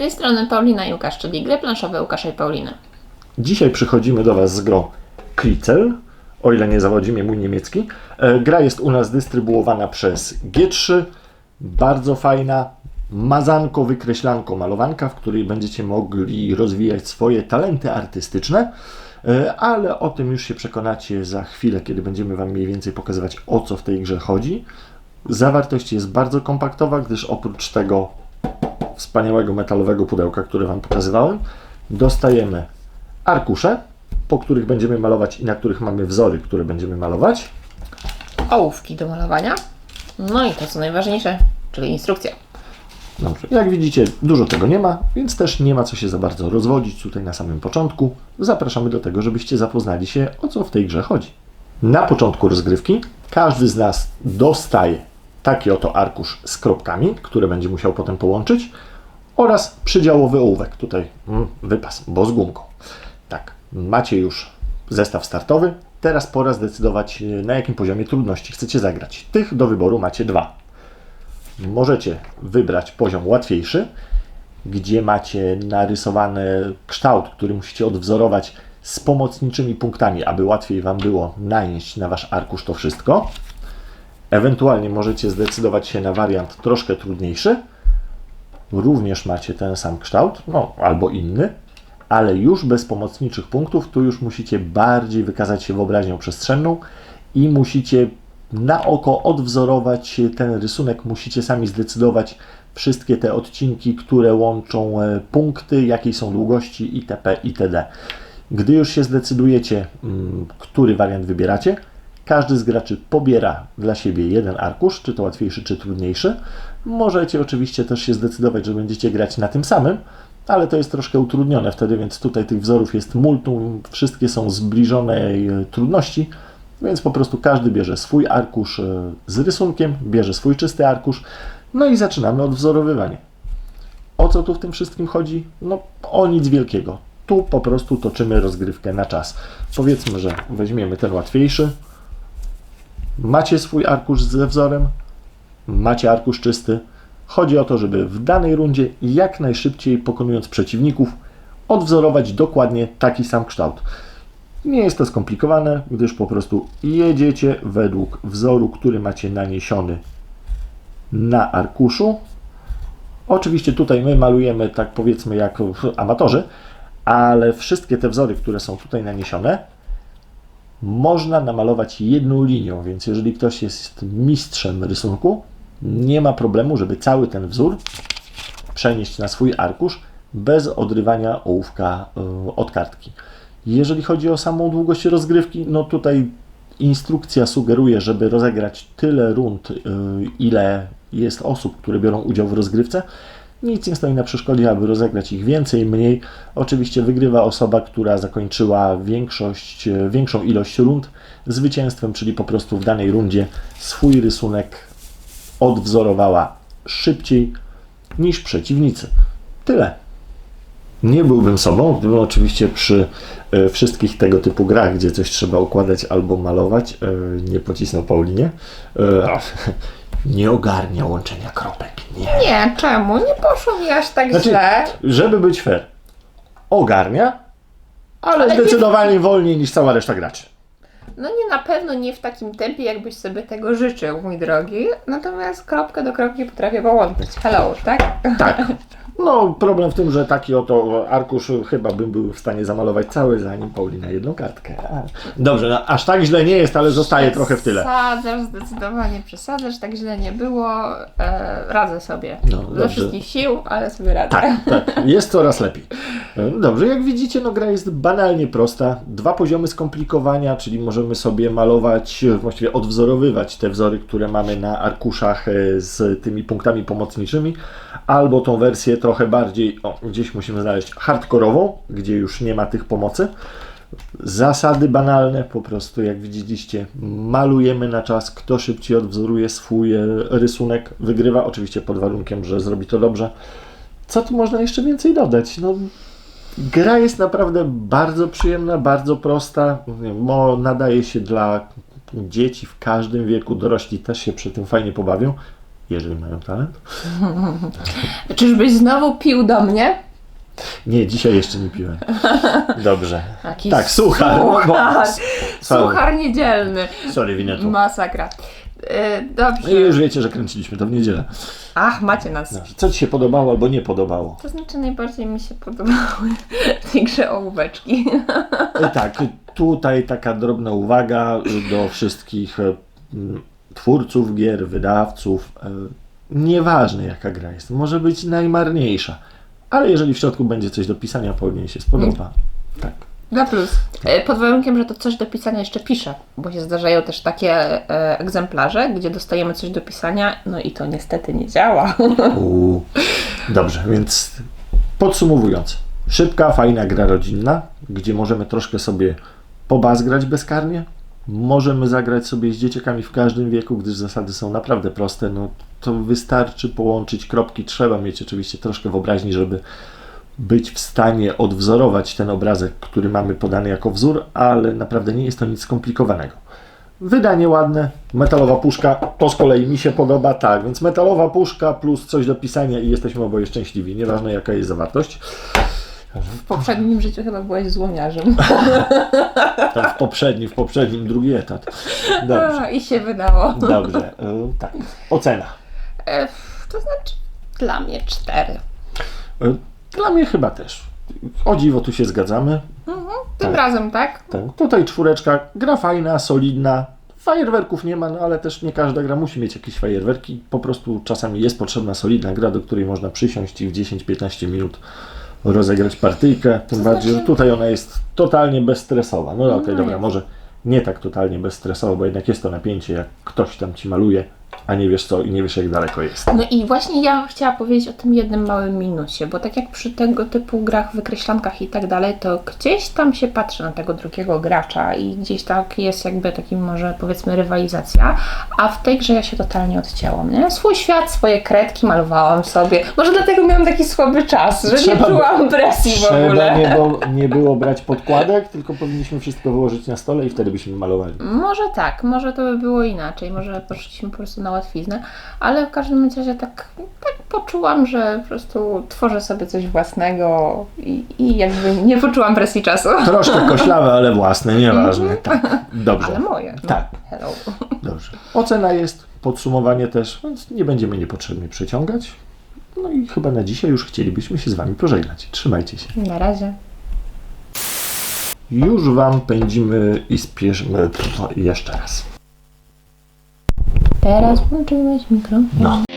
tej strony Paulina i Łukasz, czyli gry planszowe Łukasza i Pauliny. Dzisiaj przychodzimy do Was z grą Kritzel, o ile nie zawodzi mnie mój niemiecki. E, Gra jest u nas dystrybuowana przez G3. Bardzo fajna, mazanko, wykreślanko, malowanka, w której będziecie mogli rozwijać swoje talenty artystyczne. E, Ale o tym już się przekonacie za chwilę, kiedy będziemy Wam mniej więcej pokazywać o co w tej grze chodzi. Zawartość jest bardzo kompaktowa, gdyż oprócz tego wspaniałego metalowego pudełka, które Wam pokazywałem, dostajemy arkusze, po których będziemy malować i na których mamy wzory, które będziemy malować. Ołówki do malowania. No i to co najważniejsze, czyli instrukcja. Dobrze. Jak widzicie, dużo tego nie ma, więc też nie ma co się za bardzo rozwodzić tutaj na samym początku. Zapraszamy do tego, żebyście zapoznali się, o co w tej grze chodzi. Na początku rozgrywki każdy z nas dostaje taki oto arkusz z kropkami, które będzie musiał potem połączyć oraz przydziałowy ołówek. Tutaj mm, wypas, bo z gumką. Tak, macie już zestaw startowy. Teraz pora zdecydować, e, na jakim poziomie trudności chcecie zagrać. Tych do wyboru macie dwa. Możecie wybrać poziom łatwiejszy, gdzie macie narysowany kształt, który musicie odwzorować z pomocniczymi punktami, aby łatwiej Wam było nanieść na Wasz arkusz to wszystko. Ewentualnie możecie zdecydować się na wariant troszkę trudniejszy. Również macie ten sam kształt, no albo inny, ale już bez pomocniczych punktów. Tu już musicie bardziej wykazać się wyobraźnią przestrzenną i musicie na oko odwzorować ten rysunek. Musicie sami zdecydować wszystkie te odcinki, które łączą e, punkty, jakiej są długości itp. itd. Gdy już się zdecydujecie, mm, który wariant wybieracie, każdy z graczy pobiera dla siebie jeden arkusz, czy to łatwiejszy, czy trudniejszy. Możecie oczywiście też się zdecydować, że będziecie grać na tym samym, ale to jest troszkę utrudnione wtedy, więc tutaj tych wzorów jest multum, wszystkie są zbliżonej trudności, więc po prostu każdy bierze swój arkusz e, z rysunkiem, bierze swój czysty arkusz, no i zaczynamy odwzorowywanie. O co tu w tym wszystkim chodzi? No o nic wielkiego. Tu po prostu toczymy rozgrywkę na czas. Powiedzmy, że weźmiemy ten łatwiejszy. Macie swój arkusz ze wzorem, macie arkusz czysty. Chodzi o to, żeby w danej rundzie jak najszybciej pokonując przeciwników odwzorować dokładnie taki sam kształt. Nie jest to skomplikowane, gdyż po prostu jedziecie według wzoru, który macie naniesiony na arkuszu. Oczywiście tutaj my malujemy tak powiedzmy jak amatorzy, ale wszystkie te wzory, które są tutaj naniesione, można namalować jedną linią, więc jeżeli ktoś jest mistrzem rysunku, nie ma problemu, żeby cały ten wzór przenieść na swój arkusz bez odrywania ołówka y, od kartki. Jeżeli chodzi o samą długość rozgrywki, no tutaj instrukcja sugeruje, żeby rozegrać tyle rund, y, ile jest osób, które biorą udział w rozgrywce. Nic nie stoi na przeszkodzie, aby rozegrać ich więcej, mniej. Oczywiście wygrywa osoba, która zakończyła większość, y, większą ilość rund zwycięstwem, czyli po prostu w danej rundzie swój rysunek odwzorowała szybciej niż przeciwnicy. Tyle. Nie byłbym sobą, gdybym oczywiście przy e, wszystkich tego typu grach, gdzie coś trzeba układać albo malować, e, nie pocisnął Paulinie. E, nie ogarnia łączenia kropek. Nie. Czemu? Nie poszło mi aż tak Znaczy, źle. żeby być fair, ogarnia, ale, Ale nie- zdecydowanie wolniej niż cała reszta graczy. No nie, na pewno nie w takim tempie, jakbyś sobie tego życzył, mój drogi. Natomiast kropkę do kropki potrafię połączyć. Hello, tak? Tak. No, problem w tym, że taki oto arkusz chyba bym był w stanie zamalować cały, zanim Paulina jedną kartkę. Dobrze, no, aż tak źle nie jest, ale zostaje trochę w tyle. Przesadzasz, zdecydowanie przesadzasz, tak źle nie było. E, radzę sobie. No, Ze dobrze. wszystkich sił, ale sobie radzę. Tak, tak, jest coraz lepiej. Dobrze, jak widzicie, no gra jest banalnie prosta. Dwa poziomy skomplikowania, czyli możemy sobie malować, właściwie odwzorowywać te wzory, które mamy na arkuszach e, z tymi punktami pomocniczymi, albo tą wersję trochę bardziej, o, gdzieś musimy znaleźć hardkorową, gdzie już nie ma tych pomocy. Zasady banalne, po prostu jak widzieliście, malujemy na czas. Kto szybciej odwzoruje swój e, rysunek, wygrywa. Oczywiście pod warunkiem, że zrobi to dobrze. Co tu można jeszcze więcej dodać? No, gra jest naprawdę bardzo przyjemna, bardzo prosta. Nadaje się dla dzieci w każdym wieku. Dorośli też się przy tym fajnie pobawią. Jeżeli mają talent. Czyżbyś znowu pił do mnie? Nie, dzisiaj jeszcze nie piłem. Dobrze. Jakiś Tak, suchar. No, bo- Suchar, suchar niedzielny. Sorry, winetu. Masakra. E, dobrze. No i już wiecie, że kręciliśmy to w niedzielę. Ach, macie nas. Dobrze. Co Ci się podobało albo nie podobało? To znaczy najbardziej mi się podobały w tej grze ołóweczki. E, Tak, tutaj taka drobna uwaga do wszystkich e, twórców gier, wydawców. E, Nieważne jaka gra jest, może być najmarniejsza, ale jeżeli w środku będzie coś do pisania, powinien się spodoba. Tak. Dla plus. E, Pod warunkiem, że to coś do pisania jeszcze pisze, bo się zdarzają też takie e, egzemplarze, gdzie dostajemy coś do pisania, no i to niestety nie działa. U, Dobrze, więc podsumowując. Szybka, fajna gra rodzinna, gdzie możemy troszkę sobie pobazgrać bezkarnie. Możemy zagrać sobie z dzieciakami w każdym wieku, gdyż zasady są naprawdę proste. No, to wystarczy połączyć kropki. Trzeba mieć oczywiście troszkę wyobraźni, żeby być w stanie odwzorować ten obrazek, który mamy podany jako wzór, ale naprawdę nie jest to nic skomplikowanego. Wydanie ładne, metalowa puszka, to z kolei mi się podoba, tak, więc metalowa puszka plus coś do pisania i jesteśmy oboje szczęśliwi, nieważne jaka jest zawartość. W poprzednim życiu chyba byłeś złomiarzem. Tam w poprzednim, w poprzednim drugi etat. Dobrze, I się wydało. dobrze, y, tak. Ocena. E, To znaczy, dla mnie cztery. Y, Dla mnie chyba też. O dziwo tu się zgadzamy. Tym Tak. razem, tak? Tak, tutaj czwóreczka, gra fajna, solidna. Fajerwerków nie ma, no ale też nie każda gra musi mieć jakieś fajerwerki. Po prostu czasami jest potrzebna solidna gra, do której można przysiąść i w 10-15 minut rozegrać partyjkę. Tym bardziej, że tutaj ona jest totalnie bezstresowa. No okej, No dobra, może nie tak totalnie bezstresowa, bo jednak jest to napięcie, jak ktoś tam ci maluje, a nie wiesz co i nie wiesz jak daleko jest. No i właśnie ja chciała powiedzieć o tym jednym małym minusie, bo tak jak przy tego typu grach, wykreślankach i tak dalej, to gdzieś tam się patrzy na tego drugiego gracza i gdzieś tak jest jakby taki może powiedzmy rywalizacja, a w tej grze ja się totalnie odcięłam, nie? Swój świat, swoje kredki malowałam sobie. Może dlatego miałam taki słaby czas, że Trzeba nie czułam presji w ogóle. nie, było, nie było brać podkładek, tylko powinniśmy wszystko wyłożyć na stole i wtedy byśmy malowali. Może tak, może to by było inaczej, może poszliśmy po prostu na łatwiznę, ale w każdym razie tak, tak poczułam, że po prostu tworzę sobie coś własnego i, i jakby nie poczułam presji czasu. Troszkę koślawe, ale własne, nieważne. Tak, dobrze. Ale moje. No. Tak. Hello. Dobrze. Ocena jest, podsumowanie też, więc nie będziemy niepotrzebnie przeciągać. No i chyba na dzisiaj już chcielibyśmy się z Wami pożegnać. Trzymajcie się. Na razie. Już Wam pędzimy i spieszymy. Pff, Jeszcze raz. Teraz włączyłeś mikrofon. No.